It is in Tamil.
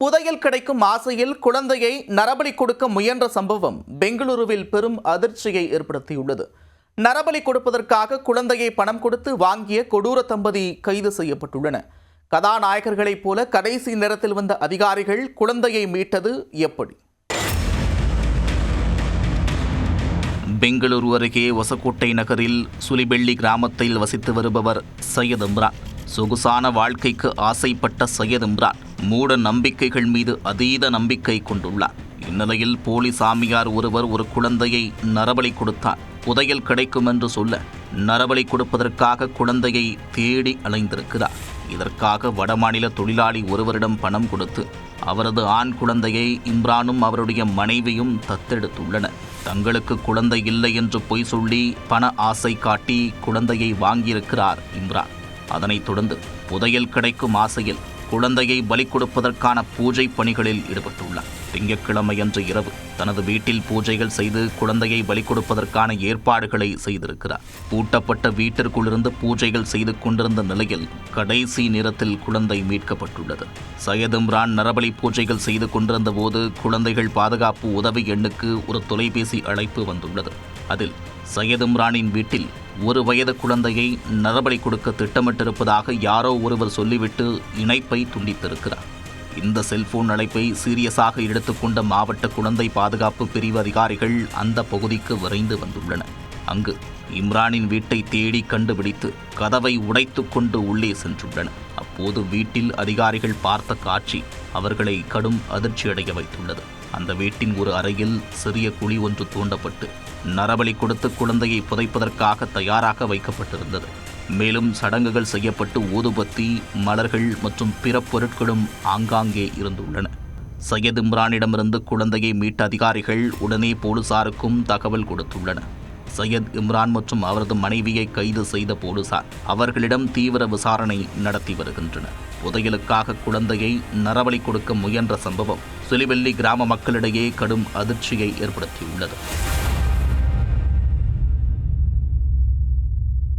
புதையல் கிடைக்கும் ஆசையில் குழந்தையை நரபலி கொடுக்க முயன்ற சம்பவம் பெங்களூருவில் பெரும் அதிர்ச்சியை ஏற்படுத்தியுள்ளது. நரபலி கொடுப்பதற்காக குழந்தையை பணம் கொடுத்து வாங்கிய கொடூர தம்பதி கைது செய்யப்பட்டுள்ளன. கதாநாயகர்களைப் போல கடைசி நேரத்தில் வந்த அதிகாரிகள் குழந்தையை மீட்டது எப்படி? பெங்களூரு அருகே ஒசக்கோட்டை நகரில் சுலிபெள்ளி கிராமத்தில் வசித்து வருபவர் சையத் இம்ரான். சொகுசான வாழ்க்கைக்கு ஆசைப்பட்ட சையத் இம்ரான் மூட நம்பிக்கைகள் மீது அதீத நம்பிக்கை கொண்டுள்ளார். இந்நிலையில் போலி சாமியார் ஒருவர் ஒரு குழந்தையை நரபலி கொடுத்தார் புதையல் கிடைக்கும் என்று சொல்ல நரபலி கொடுப்பதற்காக குழந்தையை தேடி அலைந்திருக்கிறார். இதற்காக வடமாநில தொழிலாளி ஒருவரிடம் பணம் கொடுத்து அவரது ஆண் குழந்தையை இம்ரானும் அவருடைய மனைவியும் தத்தெடுத்துள்ளனர். தங்களுக்கு குழந்தை இல்லை என்று பொய் சொல்லி பண ஆசை காட்டி குழந்தையை வாங்கியிருக்கிறார் இம்ரான். அதனைத் தொடர்ந்து புதையல் கிடைக்கும் ஆசையில் குழந்தையை பலி கொடுப்பதற்கான பூஜை பணிகளில் ஈடுபட்டுள்ளார். திங்கட்கிழமையன்று இரவு தனது வீட்டில் பூஜைகள் செய்து குழந்தையை பலி கொடுப்பதற்கான ஏற்பாடுகளை செய்திருக்கிறார். பூட்டப்பட்ட வீட்டிற்குள்ளிருந்து பூஜைகள் செய்து கொண்டிருந்த நிலையில் கடைசி நேரத்தில் குழந்தை மீட்கப்பட்டுள்ளது. சையத் இம்ரான் நரபலி பூஜைகள் செய்து கொண்டிருந்த போது குழந்தைகள் பாதுகாப்பு உதவி எண்ணுக்கு ஒரு தொலைபேசி அழைப்பு வந்துள்ளது. அதில் சையத் இம்ரானின் வீட்டில் ஒரு வயது குழந்தையை நரபலி கொடுக்க திட்டமிட்டிருப்பதாக யாரோ ஒருவர் சொல்லிவிட்டு இணைப்பை துண்டித்திருக்கிறார். இந்த செல்போன் அழைப்பை சீரியஸாக எடுத்துக்கொண்ட மாவட்ட குழந்தை பாதுகாப்பு பிரிவு அதிகாரிகள் அந்த பகுதிக்கு விரைந்து வந்துள்ளனர். அங்கு இம்ரானின் வீட்டை தேடி கண்டுபிடித்து கதவை உடைத்து கொண்டு உள்ளே சென்றுள்ளனர். அப்போது வீட்டில் அதிகாரிகள் பார்த்த காட்சி அவர்களை கடும் அதிர்ச்சியடைய வைத்துள்ளது. அந்த வீட்டின் ஒரு அறையில் சிறிய குழி ஒன்று தூண்டப்பட்டு நரபலி கொடுத்து குழந்தையை புதைப்பதற்காக தயாராக வைக்கப்பட்டிருந்தது. மேலும் சடங்குகள் செய்யப்பட்டு ஊதுபத்தி மலர்கள் மற்றும் பிற பொருட்களும் ஆங்காங்கே இருந்துள்ளன. சையத் இம்ரானிடமிருந்து குழந்தையை மீட்ட அதிகாரிகள் உடனே போலீசாருக்கும் தகவல் கொடுத்துள்ளனர். சையத் இம்ரான் மற்றும் அவரது மனைவியை கைது செய்த போலீசார் அவர்களிடம் தீவிர விசாரணை நடத்தி வருகின்றனர். புதையலுக்காக குழந்தையை நரவழி கொடுக்க முயன்ற சம்பவம் சுலிவெல்லி கிராம மக்களிடையே கடும் அதிர்ச்சியை ஏற்படுத்தியுள்ளது.